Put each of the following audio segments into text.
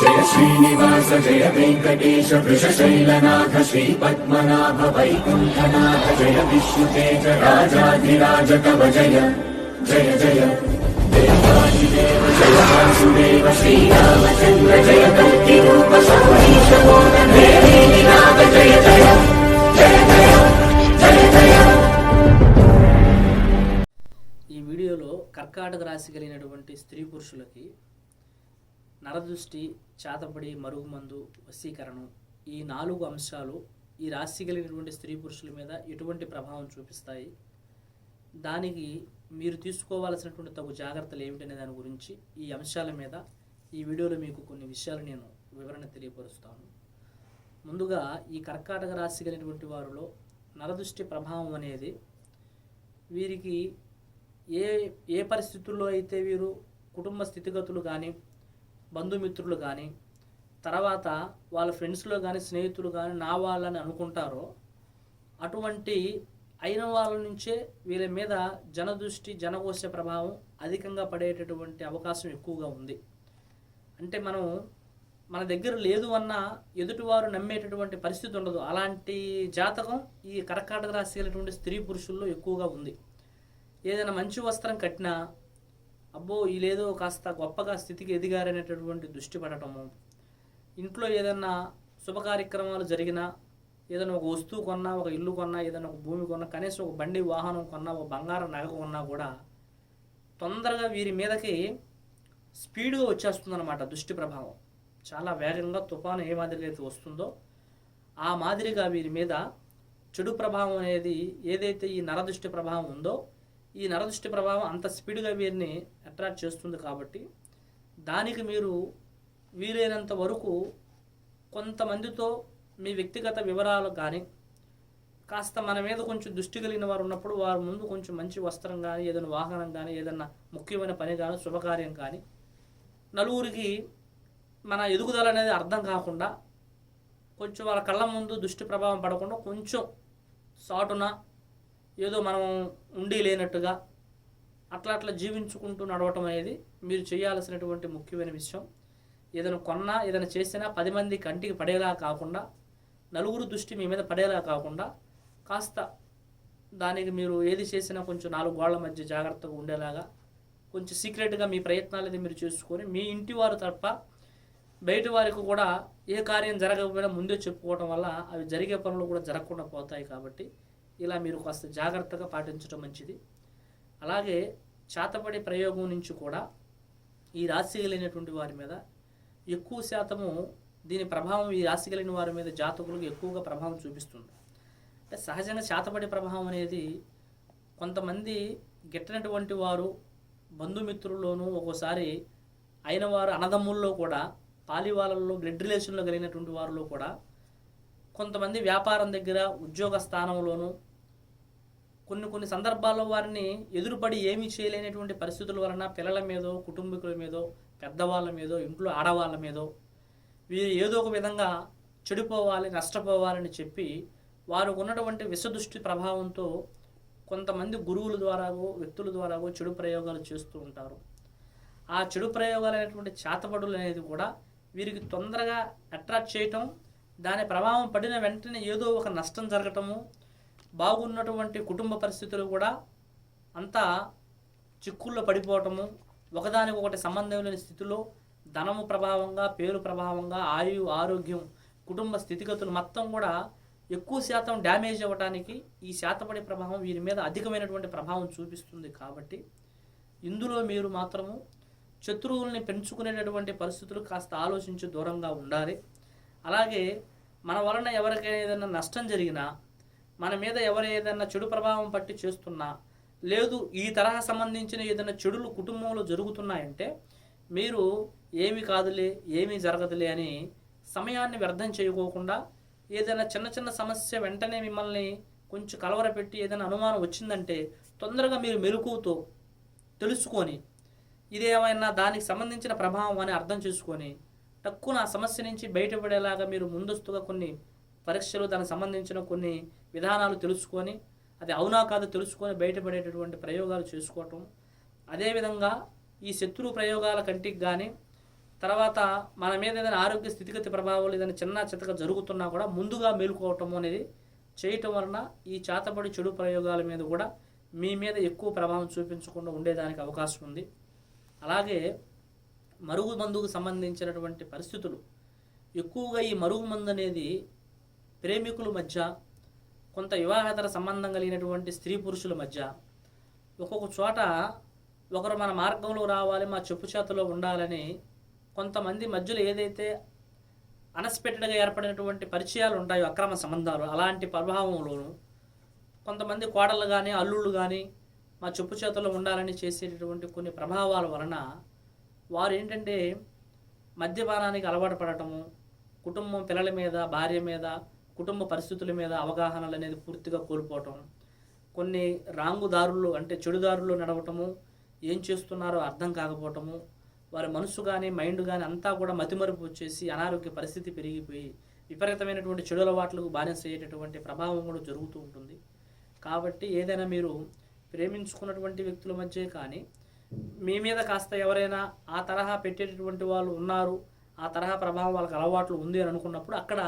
జయ శ్రీనివాస జయ వెంకటేశ వృషశైలనాథ శ్రీ పద్మనాభ వైకుంఠనాథ జయ విష్ణుతేజ రాజాధిరాజ కవ జయ జయ జయ. దేవాదిదేవ జయ వాసుదేవ శ్రీరామచంద్ర జయ కల్కి రూప సౌరీశ నాథ జయ జయ జయ జయ జయ జయ. ఈ వీడియోలో కర్కాటక రాశి కలిగినటువంటి స్త్రీ పురుషులకి నరదృష్టి చాతపడి మరుగుమందు వశీకరణం ఈ నాలుగు అంశాలు ఈ రాశి కలిగినటువంటి స్త్రీ పురుషుల మీద ఎటువంటి ప్రభావం చూపిస్తాయి? దానికి మీరు తీసుకోవాల్సినటువంటి తగు జాగ్రత్తలు ఏమిటనే దాని గురించి ఈ అంశాల మీద ఈ వీడియోలో మీకు కొన్ని విషయాలు నేను వివరణ తెలియపరుస్తాను. ముందుగా ఈ కర్కాటక రాశి కలిగినటువంటి వారిలో నరదృష్టి ప్రభావం అనేది వీరికి ఏ ఏ పరిస్థితుల్లో అయితే వీరు కుటుంబ స్థితిగతులు కానీ బంధుమిత్రులు కానీ తర్వాత వాళ్ళ ఫ్రెండ్స్లో కానీ స్నేహితులు కానీ నా వాళ్ళని అనుకుంటారో అటువంటి అయిన వాళ్ళ నుంచే వీళ్ళ మీద జనదృష్టి జనకోశ ప్రభావం అధికంగా పడేటటువంటి అవకాశం ఎక్కువగా ఉంది. అంటే మనం మన దగ్గర లేదు అన్న ఎదుటివారు నమ్మేటటువంటి పరిస్థితి ఉండదు. అలాంటి జాతకం ఈ కర్కాటక రాశి స్త్రీ పురుషుల్లో ఎక్కువగా ఉంది. ఏదైనా మంచి వస్త్రం కట్టినా అబ్బో వీళ్ళేదో కాస్త గొప్పగా స్థితికి ఎదిగారనేటటువంటి దృష్టి పడటము. ఇంట్లో ఏదన్నా శుభ కార్యక్రమాలు జరిగినా ఏదైనా ఒక వస్తువు కొన్నా ఒక ఇల్లు కొన్నా ఏదైనా ఒక భూమి కొన్నా కనీసం ఒక బండి వాహనం కొన్నా ఒక బంగారం నగ కొన్నా కూడా తొందరగా వీరి మీదకి స్పీడ్గా వచ్చేస్తుందన్నమాట దృష్టి ప్రభావం. చాలా వేగంగా తుఫాను ఏ మాదిరిగా అయితే వస్తుందో ఆ మాదిరిగా వీరి మీద చెడు ప్రభావం అనేది ఏదైతే ఈ నరదృష్టి ప్రభావం ఉందో ఈ నరదృష్టి ప్రభావం అంత స్పీడ్గా వీరిని అట్రాక్ట్ చేస్తుంది కాబట్టి దానికి మీరు వీలైనంత వరకు కొంతమందితో మీ వ్యక్తిగత వివరాలు కానీ కాస్త మన మీద కొంచెం దృష్టి కలిగిన వారు ఉన్నప్పుడు వారి ముందు కొంచెం మంచి వస్త్రం కానీ ఏదైనా వాహనం కానీ ఏదైనా ముఖ్యమైన పని కానీ శుభకార్యం కానీ నలుగురికి మన ఎదుగుదల అనేది అర్థం కాకుండా కొంచెం వాళ్ళ కళ్ళ ముందు దృష్టి ప్రభావం పడకుండా కొంచెం సాటున ఏదో మనం ఉండి లేనట్టుగా అట్లా అట్లా జీవించుకుంటూ నడవటం అనేది మీరు చేయాల్సినటువంటి ముఖ్యమైన విషయం. ఏదైనా కొన్నా ఏదైనా చేసినా పది మంది కంటికి పడేలా కాకుండా నలుగురు దృష్టి మీ మీద పడేలా కాకుండా కాస్త దానికి మీరు ఏది చేసినా కొంచెం నాలుగు గోళ్ళ మధ్య జాగ్రత్తగా ఉండేలాగా కొంచెం సీక్రెట్గా మీ ప్రయత్నాలు అనేది మీరు చేసుకొని మీ ఇంటి వారు తప్ప బయట వారికి కూడా ఏ కార్యం జరగకపోయినా ముందే చెప్పుకోవడం వల్ల అవి జరిగే పనులు కూడా జరగకుండా పోతాయి కాబట్టి ఇలా మీరు కాస్త జాగ్రత్తగా పాటించడం మంచిది. అలాగే చేతపడే ప్రయోగం నుంచి కూడా ఈ రాశి కలిగినటువంటి వారి మీద ఎక్కువ శాతము దీని ప్రభావం ఈ రాశి కలిగిన వారి మీద జాతకులకు ఎక్కువగా ప్రభావం చూపిస్తుంది. అంటే సహజంగా చేతపడే ప్రభావం అనేది కొంతమంది గిట్టనటువంటి వారు బంధుమిత్రుల్లోనూ ఒక్కోసారి అయిన వారు అన్నదమ్ముల్లో కూడా పాలివాళ్ళల్లో బ్లడ్ రిలేషన్లో కలిగినటువంటి వారిలో కూడా కొంతమంది వ్యాపారం దగ్గర ఉద్యోగ స్థానంలోనూ కొన్ని కొన్ని సందర్భాల్లో వారిని ఎదురుపడి ఏమీ చేయలేనటువంటి పరిస్థితుల వలన పిల్లల మీదో కుటుంబీకుల మీదో పెద్దవాళ్ళ మీదో ఇంట్లో ఆడవాళ్ళ మీదో వీరు ఏదో ఒక విధంగా చెడిపోవాలి నష్టపోవాలని చెప్పి వారు ఉన్నటువంటి విషదృష్టి ప్రభావంతో కొంతమంది గురువుల ద్వారాగో వ్యక్తుల ద్వారాగో చెడు ప్రయోగాలు చేస్తూ ఉంటారు. ఆ చెడు ప్రయోగాలు అనేటువంటి చేతబడులు అనేది కూడా వీరికి తొందరగా అట్రాక్ట్ చేయటం దాని ప్రభావం పడిన వెంటనే ఏదో ఒక నష్టం జరగటము బాగున్నటువంటి కుటుంబ పరిస్థితులు కూడా అంతా చిక్కుల్లో పడిపోవటము ఒకదానికి ఒకటి సంబంధం లేని స్థితిలో ధనము ప్రభావంగా పేరు ప్రభావంగా ఆయు ఆరోగ్యం కుటుంబ స్థితిగతులు మొత్తం కూడా ఎక్కువ శాతం డ్యామేజ్ అవ్వడానికి ఈ శాతపడి ప్రభావం వీరి మీద అధికమైనటువంటి ప్రభావం చూపిస్తుంది కాబట్టి ఇందులో మీరు మాత్రము శత్రువుల్ని పెంచుకునేటటువంటి పరిస్థితులు కాస్త ఆలోచించి దూరంగా ఉండాలి. అలాగే మన వలన ఎవరికైనా ఏదైనా నష్టం జరిగినా మన మీద ఎవరు ఏదైనా చెడు ప్రభావం పట్టి చేస్తున్నా లేదు ఈ తరహా సంబంధించిన ఏదైనా చెడులు కుటుంబంలో జరుగుతున్నాయంటే మీరు ఏమి కాదులే ఏమీ జరగదులే అని సమయాన్ని వ్యర్థం చేయకోకుండా ఏదైనా చిన్న చిన్న సమస్య వెంటనే మిమ్మల్ని కొంచెం కలవరపెట్టి ఏదైనా అనుమానం వచ్చిందంటే తొందరగా మీరు మెలకువతో తెలుసుకొని ఇదేమైనా దానికి సంబంధించిన ప్రభావం అని అర్థం చేసుకొని తక్కువ ఆ సమస్య నుంచి బయటపడేలాగా మీరు ముందస్తుగా కొన్ని పరీక్షలు దానికి సంబంధించిన కొన్ని విధానాలు తెలుసుకొని అది అవునా కాదు తెలుసుకొని బయటపడేటటువంటి ప్రయోగాలు చేసుకోవటం. అదేవిధంగా ఈ శత్రు ప్రయోగాల కంటికి కానీ తర్వాత మన మీద ఏదైనా ఆరోగ్య స్థితిగతి ప్రభావాలు ఏదైనా చిన్న చితక జరుగుతున్నా కూడా ముందుగా మేలుకోవటం అనేది చేయటం వలన ఈ చేతబడి చెడు ప్రయోగాల మీద కూడా మీ మీద ఎక్కువ ప్రభావం చూపించకుండా ఉండేదానికి అవకాశం ఉంది. అలాగే మరుగు మందుకు సంబంధించినటువంటి పరిస్థితులు. ఎక్కువగా ఈ మరుగు మందు అనేది ప్రేమికుల మధ్య కొంత వివాహేతర సంబంధం కలిగినటువంటి స్త్రీ పురుషుల మధ్య. ఒక్కొక్క చోట ఒకరు మన మార్గంలో రావాలి మా చెప్పు చేతిలో ఉండాలని కొంతమంది మధ్యలో ఏదైతే అన్ఎక్స్పెక్టెడ్గా ఏర్పడినటువంటి పరిచయాలు ఉంటాయో అక్రమ సంబంధాలు అలాంటి ప్రభావంలోను కొంతమంది కోడళ్ళు కానీ అల్లుళ్ళు కానీ మా చెప్పు చేతిలో ఉండాలని చేసేటటువంటి కొన్ని ప్రభావాల వలన వారు ఏంటంటే మద్యపానానికి అలవాటు పడటము కుటుంబం పిల్లల మీద భార్య మీద కుటుంబ పరిస్థితుల మీద అవగాహనలు అనేది పూర్తిగా కోల్పోవటం కొన్ని రాంగు దారుల్లో అంటే చెడు దారుల్లో నడవటము ఏం చేస్తున్నారో అర్థం కాకపోవటము వారి మనసు కానీ మైండ్ కానీ అంతా కూడా మతిమరుపు వచ్చేసి అనారోగ్య పరిస్థితి పెరిగిపోయి విపరీతమైనటువంటి చెడు అలవాట్లకు బానిస అయ్యేటటువంటి ప్రభావం కూడా జరుగుతూ ఉంటుంది. కాబట్టి ఏదైనా మీరు ప్రేమించుకున్నటువంటి వ్యక్తుల మధ్య కానీ మీ మీద కాస్త ఎవరైనా ఆ తరహా పెట్టేటటువంటి వాళ్ళు ఉన్నారు ఆ తరహా ప్రభావం వాళ్ళకి అలవాట్లు ఉంది అని అనుకున్నప్పుడు అక్కడ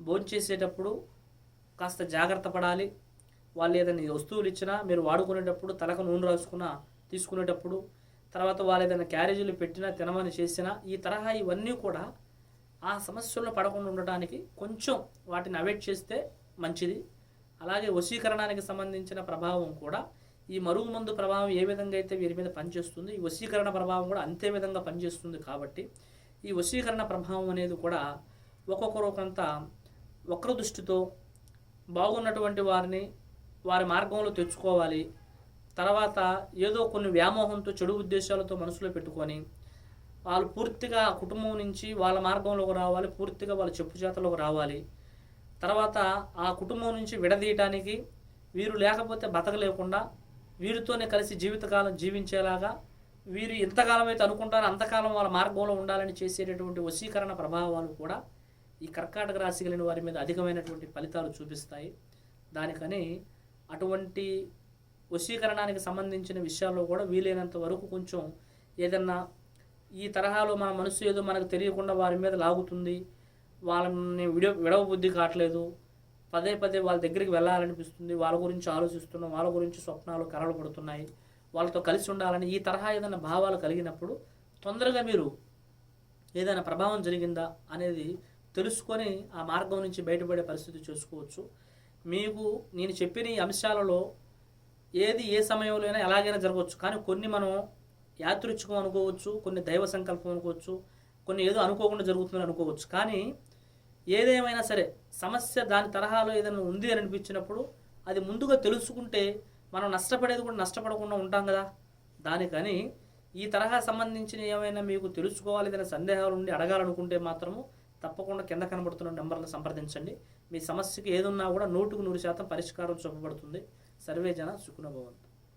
భోంచేసేటప్పుడు కాస్త జాగ్రత్త పడాలి. వాళ్ళు ఏదైనా వస్తువులు ఇచ్చినా మీరు వాడుకునేటప్పుడు తలకు నూనె రాసుకున్నా తీసుకునేటప్పుడు తర్వాత వాళ్ళు ఏదైనా క్యారేజీలు పెట్టినా తినమని చేసినా ఈ తరహా ఇవన్నీ కూడా ఆ సమస్యల్లో పడకుండా ఉండటానికి కొంచెం వాటిని అవాయిడ్ చేస్తే మంచిది. అలాగే వశీకరణానికి సంబంధించిన ప్రభావం కూడా ఈ మరుగు మందు ప్రభావం ఏ విధంగా అయితే వీరి మీద పనిచేస్తుంది ఈ వశీకరణ ప్రభావం కూడా అంతే విధంగా పనిచేస్తుంది కాబట్టి ఈ వశీకరణ ప్రభావం అనేది కూడా ఒక్కొక్కరు కొంత వక్ర దృష్టితో బాగున్నటువంటి వారిని వారి మార్గంలో తెచ్చుకోవాలి. తర్వాత ఏదో కొన్ని వ్యామోహంతో చెడు ఉద్దేశాలతో మనసులో పెట్టుకొని వాళ్ళు పూర్తిగా ఆ కుటుంబం నుంచి వాళ్ళ మార్గంలోకి రావాలి పూర్తిగా వాళ్ళ చెప్పు చేతలోకి రావాలి. తర్వాత ఆ కుటుంబం నుంచి విడదీయటానికి వీరు లేకపోతే బతకలేకుండా వీరితోనే కలిసి జీవితకాలం జీవించేలాగా వీరు ఎంతకాలం అయితే అనుకుంటారో అంతకాలం వాళ్ళ మార్గంలో ఉండాలని చేసేటటువంటి వశీకరణ ప్రభావాలు కూడా ఈ కర్కాటక రాశి కలిగిన వారి మీద అధికమైనటువంటి ఫలితాలు చూపిస్తాయి. దానికని అటువంటి వశీకరణానికి సంబంధించిన విషయాల్లో కూడా వీలైనంత వరకు కొంచెం ఏదన్నా ఈ తరహాలో మన మనసు ఏదో మనకు తెలియకుండా వారి మీద లాగుతుంది. వాళ్ళని విడ విడవ బుద్ధి కావట్లేదు. పదే పదే వాళ్ళ దగ్గరికి వెళ్ళాలనిపిస్తుంది. వాళ్ళ గురించి ఆలోచిస్తున్నాం. వాళ్ళ గురించి స్వప్నాలు కలలు పడుతున్నాయి. వాళ్ళతో కలిసి ఉండాలని ఈ తరహా ఏదైనా భావాలు కలిగినప్పుడు తొందరగా మీరు ఏదైనా ప్రభావం జరిగిందా అనేది తెలుసుకొని ఆ మార్గం నుంచి బయటపడే పరిస్థితి చేసుకోవచ్చు. మీకు నేను చెప్పిన ఈ అంశాలలో ఏది ఏ సమయంలో అయినా ఎలాగైనా జరగవచ్చు. కానీ కొన్ని మనం యాదృచ్ఛికం అనుకోవచ్చు కొన్ని దైవ సంకల్పం అనుకోవచ్చు కొన్ని ఏదో అనుకోకుండా జరుగుతుందని అనుకోవచ్చు. కానీ ఏదేమైనా సరే సమస్య దాని తరహాలో ఏదైనా ఉంది అని అనిపించినప్పుడు అది ముందుగా తెలుసుకుంటే మనం నష్టపడేది కూడా నష్టపడకుండా ఉంటాం కదా. దానికని ఈ తరహా సంబంధించిన ఏమైనా మీకు తెలుసుకోవాలి ఏదైనా సందేహాలు ఉండి అడగాలనుకుంటే మాత్రము తప్పకుండా కింద కనబడుతున్న నెంబర్లను సంప్రదించండి. మీ సమస్యకి ఏదున్నా కూడా నూటుకు నూరు శాతం పరిష్కారం చూపబడుతుంది. సర్వే జన